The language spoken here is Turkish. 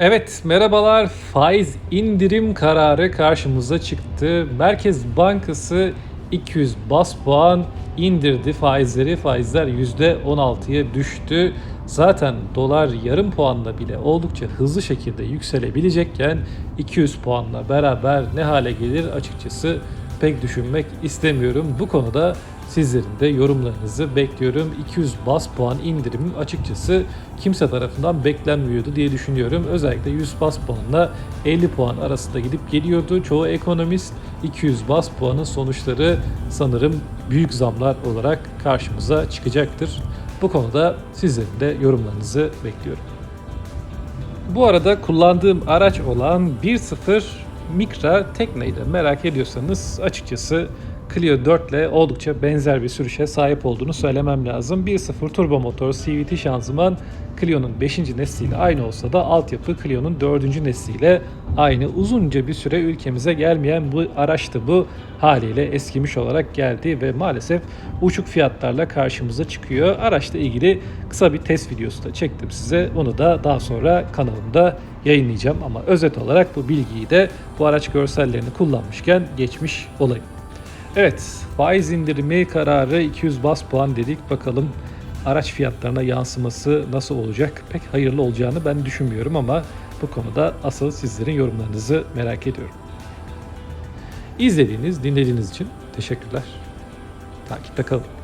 Evet, merhabalar. Faiz indirim kararı karşımıza çıktı. Merkez Bankası 200 bas puan indirdi faizleri. Faizler %16'ya düştü. Zaten dolar yarım puanla bile oldukça hızlı şekilde yükselebilecekken 200 puanla beraber ne hale gelir açıkçası pek düşünmek istemiyorum. Bu konuda sizlerin de yorumlarınızı bekliyorum. 200 bas puan indirim açıkçası kimse tarafından beklenmiyordu diye düşünüyorum. Özellikle 100 bas puanla 50 puan arasında gidip geliyordu. Çoğu ekonomist 200 bas puanın sonuçları sanırım büyük zamlar olarak karşımıza çıkacaktır. Bu konuda sizlerin de yorumlarınızı bekliyorum. Bu arada kullandığım araç olan 1.0 Micra Tekne'yi de merak ediyorsanız açıkçası Clio 4 ile oldukça benzer bir sürüşe sahip olduğunu söylemem lazım. 1.0 turbo motor CVT şanzıman Clio'nun 5. nesliyle aynı olsa da altyapı Clio'nun 4. nesliyle aynı. Uzunca bir süre ülkemize gelmeyen bu araçtı bu haliyle eskimiş olarak geldi ve maalesef uçuk fiyatlarla karşımıza çıkıyor. Araçla ilgili kısa bir test videosu da çektim size. Onu da daha sonra kanalımda yayınlayacağım ama özet olarak bu bilgiyi de bu araç görsellerini kullanmışken geçmiş olayım. Evet, faiz indirimi kararı 200 bas puan dedik. Bakalım araç fiyatlarına yansıması nasıl olacak? Pek hayırlı olacağını ben düşünmüyorum ama bu konuda asıl sizlerin yorumlarınızı merak ediyorum. İzlediğiniz, dinlediğiniz için teşekkürler. Takipte kalın.